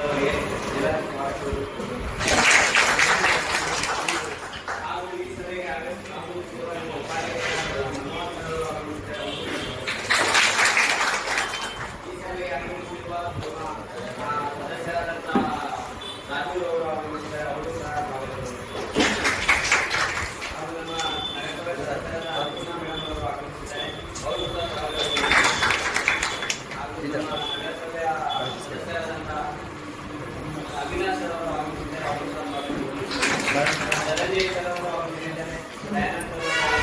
呃，你来拿书。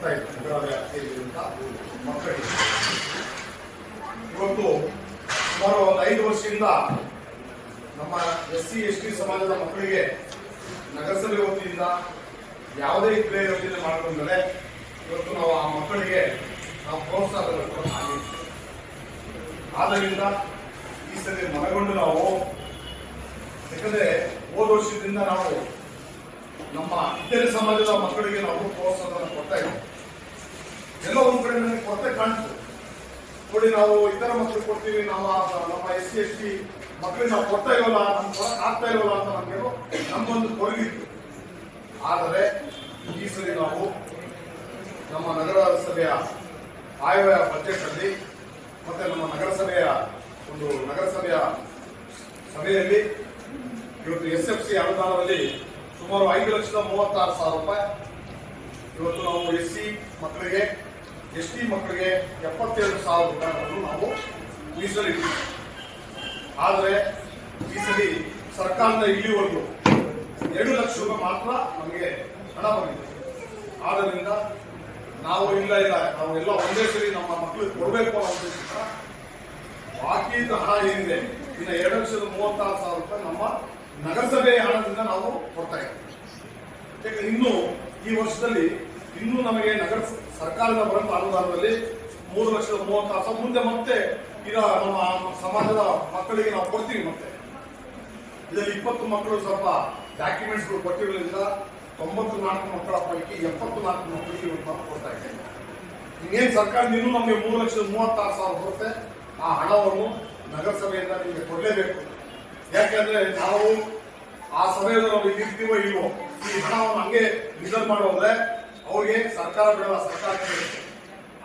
ನಗರ ವ್ಯಾಪ್ತಿಯಲ್ಲಿರುವಂತಹ ಮಕ್ಕಳಿಗೆ ಇವತ್ತು ಸುಮಾರು ಒಂದು ಐದು ವರ್ಷದಿಂದ ನಮ್ಮ ಎಸ್ ಸಿ, ಎಸ್ ಟಿ ಸಮಾಜದ ಮಕ್ಕಳಿಗೆ ನಗರಸಭೆ ವತಿಯಿಂದ ಯಾವುದೇ ಕ್ರಿಯೆ ಯೋಜನೆ ಮಾಡಿಕೊಂಡರೆ ಇವತ್ತು ನಾವು ಆ ಮಕ್ಕಳಿಗೆ ನಾವು ಕೊಡ್ತಾ ಆದ್ದರಿಂದ ಈ ಸರಿ ಮನಗೊಂಡು ನಾವು ಯಾಕಂದ್ರೆ ಹೋದ ವರ್ಷದಿಂದ ನಾವು ನಮ್ಮ ಇತರ ಸಮಾಜದ ಮಕ್ಕಳಿಗೆ ನಾವು ಪ್ರೋತ್ಸಾಹವನ್ನು ಕೊಡ್ತಾ ಇದ್ದೀವಿ. ಎಲ್ಲ ಒಂದು ಕಡೆ ನನಗೆ ಕೊರತೆ ಕಾಣ್ತು. ನೋಡಿ, ನಾವು ಇತರ ಮಕ್ಕಳು ಕೊಡ್ತೀವಿ, ನಾವು ನಮ್ಮ ಎಸ್ ಸಿ, ಎಸ್ ಟಿ ಮಕ್ಕಳಿಗೆ ನಾವು ಕೊಡ್ತಾ ಇರೋಲ್ಲ ನಮ್ಮ ಆಗ್ತಾ ಇರೋಲ್ಲ ಅಂತ ನಮಗೇನು ನಮ್ಮೊಂದು ಕೊರಗಿತ್ತು ಆದರೆ, ಈ ಸರಿ ನಾವು ನಮ್ಮ ನಗರ ಸಭೆಯ ಆಯವ್ಯಯ ಬಜೆಟ್ ಅಲ್ಲಿ ಮತ್ತೆ ನಮ್ಮ ನಗರಸಭೆಯ ಒಂದು ನಗರಸಭೆಯ ಸಭೆಯಲ್ಲಿ ಇವತ್ತು ಎಸ್ ಎಫ್ ಸಿ ಅನುದಾನದಲ್ಲಿ ಸುಮಾರು ಐದು ಲಕ್ಷದ ಮೂವತ್ತಾರು ಸಾವಿರ ರೂಪಾಯಿ. ಇವತ್ತು ನಾವು ಎಸ್ ಸಿ ಮಕ್ಕಳಿಗೆ, ಎಸ್ ಟಿ ಮಕ್ಕಳಿಗೆ ಎಪ್ಪತ್ತೆರಡು ಸಾವಿರ ರೂಪಾಯಿಗಳನ್ನು ನಾವು ಮೀಸಲಿಟ್ಟಿದ್ದೀವಿ ಆದರೆ ಈ ಸಲ ಸರ್ಕಾರದ ಇಲ್ಲಿವರೆಗೂ ಎರಡು ಲಕ್ಷ ರೂಪಾಯಿ ಮಾತ್ರ ನಮಗೆ ಹಣ ಬಂದಿದೆ. ಆದ್ದರಿಂದ ನಾವು ಇಲ್ಲ ಇಲ್ಲ, ನಾವು ಎಲ್ಲ ಒಂದೇ ಸರಿ ನಮ್ಮ ಮಕ್ಕಳಿಗೆ ಕೊಡಬೇಕು ಅನ್ನೋದಕ್ಕಿಂತ ಬಾಕಿ ಹಣ ಏನಿದೆ, ಇನ್ನು ಎರಡು ಲಕ್ಷದ ಮೂವತ್ತಾರು ಸಾವಿರ ರೂಪಾಯಿ ನಮ್ಮ ನಗರಸಭೆ ಹಣದಿಂದ ನಾವು ಕೊಡ್ತಾ ಇದ್ದೀವಿ. ಇನ್ನು ಈ ವರ್ಷದಲ್ಲಿ ಇನ್ನೂ ನಮಗೆ ನಗರ ಸರ್ಕಾರದ ಬರುವ ಅನುದಾನದಲ್ಲಿ ಮೂರು ಲಕ್ಷದ ಮೂವತ್ತು ಸಾವಿರ ಮುಂದೆ ಮತ್ತೆ ಈಗ ನಮ್ಮ ಸಮಾಜದ ಮಕ್ಕಳಿಗೆ ನಾವು ಕೊಡ್ತೀವಿ ಮತ್ತೆ. ಇದರಲ್ಲಿ ಇಪ್ಪತ್ತು ಮಕ್ಕಳು ಸ್ವಲ್ಪ ಡಾಕ್ಯುಮೆಂಟ್ಸ್ಗಳು ಕೊಟ್ಟಿರೋದ್ರಿಂದ ತೊಂಬತ್ತು ನಾಲ್ಕು ಮಕ್ಕಳ ಪೈಕಿ ಎಪ್ಪತ್ತು ನಾಲ್ಕು ಮಕ್ಕಳಿಗೆ ಇವತ್ತು ಕೊಡ್ತಾ ಇದ್ದೇವೆ. ಇನ್ನೇನು ಸರ್ಕಾರದಿಂದ ಇನ್ನೂ ನಮಗೆ ಮೂರು ಲಕ್ಷದ ಮೂವತ್ತಾರು ಸಾವಿರ ಬರುತ್ತೆ. ಆ ಹಣವನ್ನು ನಗರಸಭೆಯಿಂದ ನಿಮಗೆ ಕೊಡಲೇಬೇಕು. ಯಾಕಂದ್ರೆ ನಾವು ಆ ಸಮಯದಲ್ಲಿ ನಾವು ಇಲ್ಲಿ ಇರ್ತೀವೋ ಇಲ್ವೋ, ಈ ಹಣವನ್ನು ಹಂಗೆ ರಿಸರ್ವ್ ಮಾಡೋದ್ರೆ ಅವ್ರಿಗೆ ಸರ್ಕಾರ ಬಿಡಲ್ಲ ಸರ್ಕಾರ.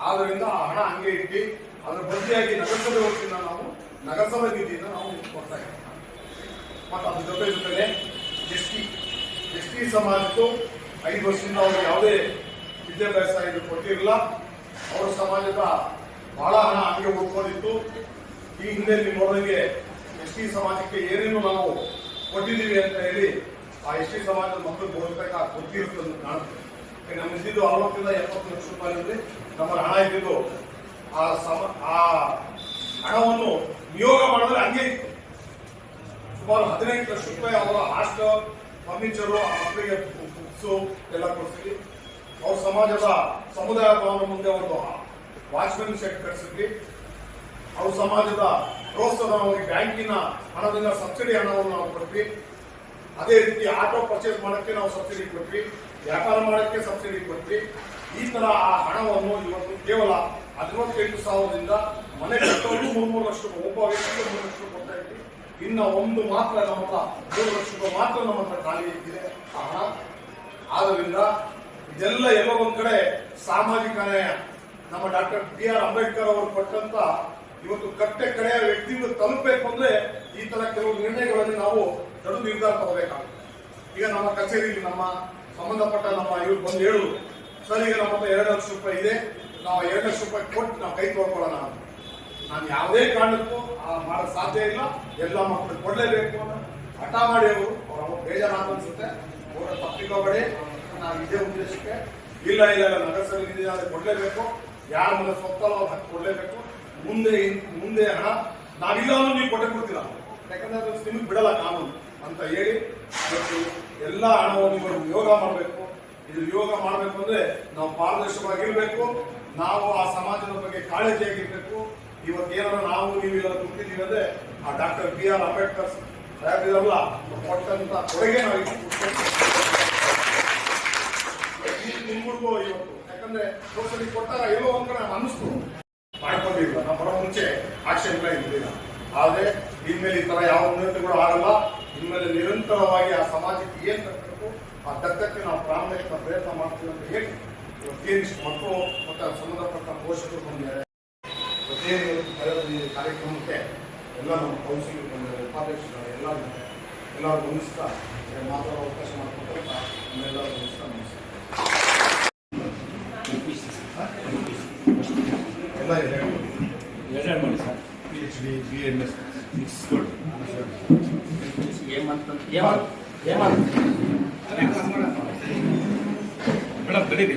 ಆದ್ರಿಂದ ಆ ಹಣ ಹಂಗೆ ಇಟ್ಟು ಅದ್ರ ಬದಲಿಯಾಗಿ ನಗರಸಭೆ ವತಿಯಿಂದ ನಾವು ನಗರಸಭೆ ನಿಧಿಯಿಂದ ನಾವು ಕೊಡ್ತಾ ಇದ್ದೀವಿ. ಮತ್ತು ಅದ್ರ ಜೊತೆ ಜೊತೆಗೆ ಎಸ್ ಟಿ ಎಸ್ ಟಿ ಸಮಾಜಕ್ಕೂ ಐದು ವರ್ಷದಿಂದ ಅವರು ಯಾವುದೇ ವಿದ್ಯಾಭ್ಯಾಸ ಇದು ಕೊಟ್ಟಿರಲಿಲ್ಲ. ಅವರ ಸಮಾಜದ ಬಹಳ ಹಣ ಹಂಗೆ ಉಳ್ಕೊಂಡಿತ್ತು. ಈ ಹಿಂದೆ ನೀವು ಎಸ್ ಟಿ ಸಮಾಜಕ್ಕೆ ಏನೇನು ನಾವು ಕೊಟ್ಟಿದ್ದೀವಿ ಅಂತ ಹೇಳಿ ಆ ಎಸ್ ಸಮಾಜದ ಮಕ್ಕಳು ಬಹುತೇಕ ಗೊತ್ತಿರುತ್ತೆ ಕಾಣುತ್ತೆ. ನಮ್ಮ ಇದ್ದಿದ್ದು ಅರವತ್ತರಿಂದ ಎಪ್ಪತ್ತು ಲಕ್ಷ ರೂಪಾಯಿ ನಮ್ಮ ಹಣ ಇದ್ದಿದ್ದು ಆ ಸಮ, ಆ ಹಣವನ್ನು ನಿಯೋಗ ಮಾಡಿದ್ರೆ ಹಂಗೆ ಇತ್ತು. ಸುಮಾರು ಹದಿನೈದು ಲಕ್ಷ ರೂಪಾಯಿ ಅವರ ಹಾಸ್ಟೆಲ್, ಫರ್ನಿಚರು, ಆ ಮಕ್ಕಳಿಗೆ ಬುಕ್ಸು ಎಲ್ಲ ಕೊಡ್ತೀವಿ ಅವ್ರ ಸಮಾಜದ ಸಮುದಾಯ ಭವನ ಮುಂದೆ ಒಂದು ವಾಚ್ಮನ್ ಸೆಟ್ ಕಟ್ಸಿದ್ವಿ. ಅವ್ರ ಸಮಾಜದ ಪ್ರೋತ್ಸಾಹ ಅವರಿಗೆ ಬ್ಯಾಂಕಿನ ಹಣದಿಂದ ಸಬ್ಸಿಡಿ ಹಣವನ್ನು ನಾವು ಕೊಟ್ವಿ. ಅದೇ ರೀತಿ ಆಟೋ ಪರ್ಚೇಸ್ ಮಾಡೋಕ್ಕೆ ನಾವು ಸಬ್ಸಿಡಿ ಕೊಟ್ವಿ. ವ್ಯಾಪಾರ ಮಾಡೋಕ್ಕೆ ಸಬ್ಸಿಡಿ ಕೊಟ್ವಿ. ಈ ತರ ಆ ಹಣವನ್ನು ಇವತ್ತು ಕೇವಲ ಹದಿನೆಂಟು ಸಾವಿರದಿಂದ ಮನೆ ಕಟ್ಟೋದು ಮೂರು ಮೂರು ಲಕ್ಷ ಒಬ್ಬ ವ್ಯಕ್ತಿಗೆ ಮೂರು ಲಕ್ಷ ರೂಪಾಯಿ ಕೊಡ್ತಾ ಇದ್ವಿ. ಇನ್ನ ಒಂದು ಮಾತ್ರ ನಮ್ಮ ಮೂರು ಲಕ್ಷ ಮಾತ್ರ ನಮ್ಮ ಹತ್ರ ಖಾಲಿ ಇದ್ದಿದೆ ಆ ಹಣ. ಆದ್ರಿಂದ ಇದೆಲ್ಲ ಎಲ್ಲೋ ಒಂದ್ ಕಡೆ ಸಾಮಾಜಿಕ ನ್ಯಾಯ. ನಮ್ಮ ಡಾಕ್ಟರ್ ಬಿ ಆರ್ ಅಂಬೇಡ್ಕರ್ ಅವರು ಕೊಟ್ಟಂತ ಇವತ್ತು ಕಟ್ಟೆ ಕಡೆಯ ವ್ಯಕ್ತಿಗಳು ತಲುಪಬೇಕು ಅಂದ್ರೆ ಈ ತರ ಕೆಲವು ನಿರ್ಣಯಗಳಲ್ಲಿ ನಾವು ದೊಡ್ಡ ನಿರ್ಧಾರ ತಗೋಬೇಕಾಗುತ್ತೆ. ಈಗ ನಮ್ಮ ಕಚೇರಿಯಲ್ಲಿ ನಮ್ಮ ಸಂಬಂಧಪಟ್ಟ ನಮ್ಮ ಇವರು ಬಂದು ಹೇಳುದು ಸರ್, ಈಗ ನಮ್ಮ ಹತ್ರ ಎರಡು ಲಕ್ಷ ರೂಪಾಯಿ ಇದೆ, ನಾವು ಎರಡು ಲಕ್ಷ ರೂಪಾಯಿ ಕೊಟ್ಟು ನಾವು ಕೈ ತೊಳ್ಕೊಳ್ಳೋಣ ನಾನು ಯಾವುದೇ ಕಾರಣಕ್ಕೂ ಆ ಮಾಡಕ್ ಸಾಧ್ಯ ಇಲ್ಲ, ಎಲ್ಲ ಮಕ್ಕಳು ಕೊಡಲೇಬೇಕು ಅಂತ. ಹಠ ಮಾಡಿ ಅವರು, ಅವ್ರ ಬೇಜಾರಾದ ಅನ್ಸುತ್ತೆ ಅವರ ತಪ್ಪಿಕೋಬೇಡಿ ನಾನು ಇದೇ ಉದ್ದೇಶಕ್ಕೆ, ಇಲ್ಲ ಇಲ್ಲ ನಗರಸಭೆ ಆದರೆ ಕೊಡ್ಲೇಬೇಕು. ಯಾರ ಮನೆ ಸ್ವತ್ತಲ್ಲ ಅವ್ರು ಕೊಡ್ಲೇಬೇಕು. ಮುಂದೆ ಮುಂದೆ ಹಣ ನಾವಿಲ್ಲ ನೀವು ಕೊಟ್ಟೆ ಕೊಡ್ತೀರ? ಯಾಕಂದ್ರೆ ಅದು ನಿಮಗೆ ಬಿಡಲ್ಲ ಕಾನೂನು ಅಂತ ಹೇಳಿ ಇವತ್ತು ಎಲ್ಲ ಹಣವನ್ನು ಇವರು ಯೋಗ ಮಾಡಬೇಕು. ಇದು ಯೋಗ ಮಾಡಬೇಕು ಅಂದ್ರೆ ನಾವು ಪಾರದರ್ಶಕವಾಗಿರ್ಬೇಕು ನಾವು ಆ ಸಮಾಜದ ಬಗ್ಗೆ ಕಾಳಜಿಯಾಗಿರ್ಬೇಕು. ಇವತ್ತು ಏನಾರ ನಾವು ನೀವೆಲ್ಲ ಕೂತಿದ್ದೀವಿ ಅಂದ್ರೆ ಆ ಡಾಕ್ಟರ್ ಬಿ ಆರ್ ಅಂಬೇಡ್ಕರ್ ಸಾಹೇಬ್ರಲ್ಲ ಕೊಟ್ಟಂತ ಕೊಡುಗೆ ನಾವು ಇಲ್ಲಿ ನಿಮ್ಗೂ ಇವತ್ತು. ಯಾಕಂದ್ರೆ ಕೊಟ್ಟಾಗ ಎಲ್ಲೋ ಒಂದ್ ಕಡೆ ನಮ್ಗೆ ಅನ್ನಿಸ್ತು. ಮಾಡ್ಕೊಂಡಿಲ್ಲ. ನಾವು ಬರೋ ಮುಂಚೆ ಆಕ್ಷನ್ ಪ್ಲಾನ್ ಇರಲಿಲ್ಲ. ಆದ್ರೆ ಇನ್ಮೇಲೆ ಈ ತರ ಯಾವ ಉನ್ನತಿಗಳು ಆಗಲ್ಲ. ಇನ್ಮೇಲೆ ನಿರಂತರವಾಗಿ ಆ ಸಮಾಜಕ್ಕೆ ಏನ್ ತಕ್ಕಬೇಕು, ಆ ತಕ್ಕಕ್ಕೆ ನಾವು ಪ್ರಾಮಾಣಿಕ ಪ್ರಯತ್ನ ಮಾಡ್ತೀವಿ ಅಂತ ಹೇಳಿ ಪ್ರತಿಯೊಂದಿಷ್ಟು ಮಕ್ಕಳು ಮತ್ತು ಸಂಬಂಧಪಟ್ಟ ಪೋಷಕರು ಬಂದಿದ್ದಾರೆ. ಪ್ರತಿಯೊಂದು ಕಾರ್ಯಕ್ರಮಕ್ಕೆ ಎಲ್ಲ ನಮ್ಮ ಕೌನ್ಸಿಲ್ ಬಂದಿದ್ದಾರೆ ಉಪಾಧ್ಯಕ್ಷರು ಎಲ್ಲ ಎಲ್ಲರೂ ಗಮನಿಸ್ತಾ ಮಾತಾಡೋ ಅವಕಾಶ ಮಾಡ್ಕೊತ ನಮ್ಮೆಲ್ಲರೂ ಗಮನಿಸ್ತಾ ನಮಸ್ಕಾರ ಎಲ್ಲ ಇದೆ ಎರಡೆರಡು ಮಾಡಿ sir P H D B M S mix madam ತಡೀರಿ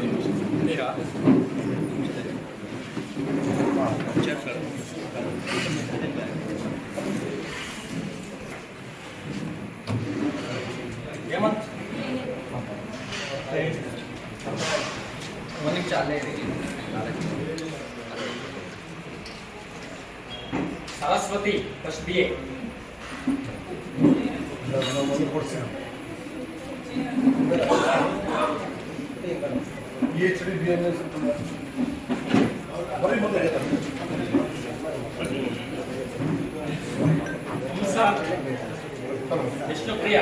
ಹೇಮಂತ್ ಒಂದು ನಿಮಿಷ ಅಲ್ಲೇ ಇರಿ ಸರಸ್ವತಿ ಫಸ್ಟ್ ಬಿ ಎ ಒಂದು ಕೊಡ್ತೀನಿ P H D B M S ಬರೀ ಮುಂದೆ ವಿಷ್ಣುಪ್ರಿಯ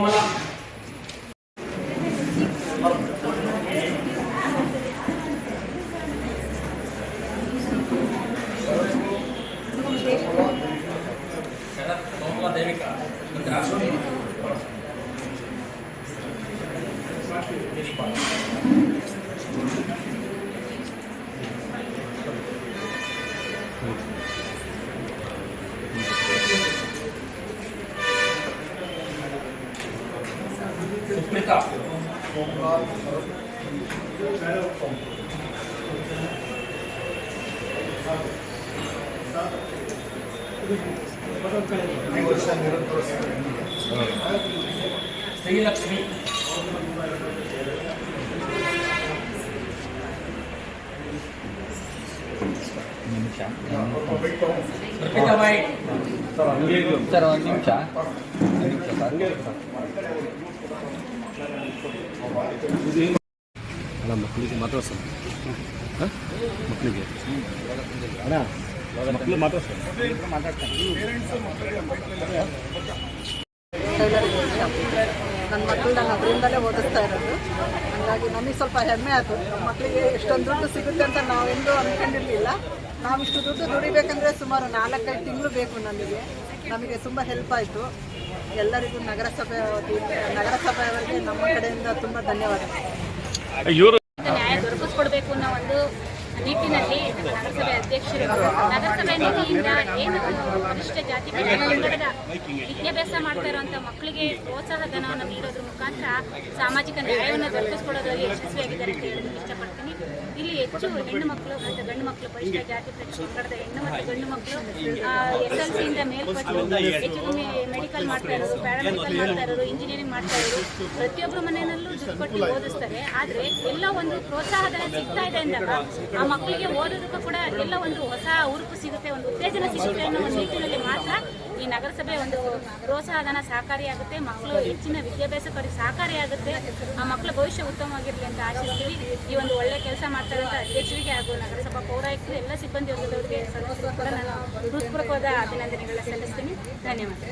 怎么了 ಶ್ರೀಲಕ್ಷ್ಮಿ. ಸರ್ ಒಂದು ನಿಮಿಷ ಅಲ್ಲ ಮಕ್ಕಳಿಗೆ ಹಾಂ ಮಕ್ಕಳಿಗೆ ಅಣ್ಣ ಮಕ್ಕಳು ಮಾತ್ರ ನನ್ನ ಮಕ್ಕಳು ನಾನು ಅದರಿಂದಲೇ ಓದಿಸ್ತಾ ಇರೋದು. ಹಾಗಾಗಿ ನಮಗೆ ಸ್ವಲ್ಪ ಹೆಮ್ಮೆ ಆಯಿತು ನಮ್ಮ ಮಕ್ಕಳಿಗೆ ಎಷ್ಟೊಂದು ದುಡ್ಡು ಸಿಗುತ್ತೆ ಅಂತ ನಾವೆಂದೂ ಅಂದ್ಕೊಂಡಿರಲಿಲ್ಲ ನಾವಿಷ್ಟು ದುಡ್ಡು ದುಡಿಬೇಕಂದ್ರೆ ಸುಮಾರು ನಾಲ್ಕೈದು ತಿಂಗಳು ಬೇಕು ನಮಗೆ. ನಮಗೆ ತುಂಬ ಹೆಲ್ಪ್ ಆಯಿತು. ಎಲ್ಲರಿಗೂ ನಗರಸಭೆ ವತಿಯಿಂದ ನಗರಸಭೆಯವರಿಗೆ ನಮ್ಮ ಕಡೆಯಿಂದ ತುಂಬ ಧನ್ಯವಾದಗಳು ಇವರು ನ್ಯಾಯ ದೊರಕಿಸ್ಕೊಡ್ಬೇಕು ಅನ್ನೋ ಒಂದು ನಿಟ್ಟಿನಲ್ಲಿ ನಗರಸಭೆ ಅಧ್ಯಕ್ಷರು ನಗರಸಭೆ ನಿಧಿಯಿಂದ ಏನು ಪರಿಶಿಷ್ಟ ಜಾತಿ ಪಂಗಡದ ವಿದ್ಯಾಭ್ಯಾಸ ಮಾಡ್ತಾ ಇರುವಂಥ ಮಕ್ಕಳಿಗೆ ಪ್ರೋತ್ಸಾಹ ಧನವನ್ನು ನೀಡೋದ್ರ ಮುಖಾಂತರ ಸಾಮಾಜಿಕ ನ್ಯಾಯವನ್ನು ದೊರಕಿಸ್ಕೊಡೋದ್ರಲ್ಲಿ ಯಶಸ್ವಿಯಾಗಿದ್ದಾರೆ ಅಂತ ಹೇಳೋದಕ್ಕೆ ಇಷ್ಟಪಡ್ತೀನಿ. ಇಲ್ಲಿ ಹೆಚ್ಚು ಹೆಣ್ಣು ಮಕ್ಕಳು ಮತ್ತು ಗಂಡು ಮಕ್ಕಳು ಪರಿಶಿಷ್ಟ ಜಾತಿ ಪಂಗಡದ ಹೆಣ್ಣು ಮತ್ತು ಗಂಡು ಮಕ್ಕಳು ಎಸ್ ಎಲ್ ಸಿಯಿಂದ ಮೇಲ್ಪಟ್ಟು ಹೆಚ್ಚು ಕಮ್ಮಿ ಮೆಡಿಕಲ್ ಮಾಡ್ತಾ ಇರೋರು ಪ್ಯಾರಾಮೆಡಿಕಲ್ ಮಾಡ್ತಾ ಇರೋರು ಇಂಜಿನಿಯರಿಂಗ್ ಮಾಡ್ತಾ ಇರೋರು ಪ್ರತಿಯೊಬ್ಬರ ಮನೆಯಲ್ಲೂ ದುಡ್ಡು ಕೊಟ್ಟು ಓದಿಸ್ತಾರೆ. ಆದರೆ ಎಲ್ಲ ಒಂದು ಪ್ರೋತ್ಸಾಹಧನ ಸಿಗ್ತಾ ಇದೆ ಅಂದಾಗ ಆ ಮಕ್ಕಳಿಗೆ ಓದೋದಕ್ಕೂ ಕೂಡ ಎಲ್ಲ ಒಂದು ಹೊಸ ಉರುಪು ಸಿಗುತ್ತೆ, ಒಂದು ಉತ್ತೇಜನ ಸಿಗುತ್ತೆ ಅನ್ನೋ ಒಂದು ನಿಟ್ಟಿನಲ್ಲಿ ಮಾತ್ರ ಈ ನಗರಸಭೆ ಒಂದು ಪ್ರೋತ್ಸಾಹಧನ ಸಹಕಾರಿಯಾಗುತ್ತೆ. ಮಕ್ಕಳು ಹೆಚ್ಚಿನ ವಿದ್ಯಾಭ್ಯಾಸಕ್ಕೆ ಸಹಕಾರಿಯಾಗುತ್ತೆ. ಆ ಮಕ್ಕಳ ಭವಿಷ್ಯ ಉತ್ತಮವಾಗಿರಲಿ ಅಂತ ಆಶಿಸ್ತೀವಿ. ಈ ಒಂದು ಒಳ್ಳೆ ಕೆಲಸ ಮಾಡ್ತಾರಂತ ಅಧ್ಯಕ್ಷರಿಗೆ ಹಾಗೂ ನಗರಸಭಾ ಪೌರಾಯುಕ್ತರು ಎಲ್ಲ ಸಿಬ್ಬಂದಿ ವರ್ಗದವರಿಗೆ ನಾನು ಹೃತ್ಪೂರ್ವಕವಾದ ಅಭಿನಂದನೆಗಳನ್ನ ಸಲ್ಲಿಸ್ತೀನಿ. ಧನ್ಯವಾದ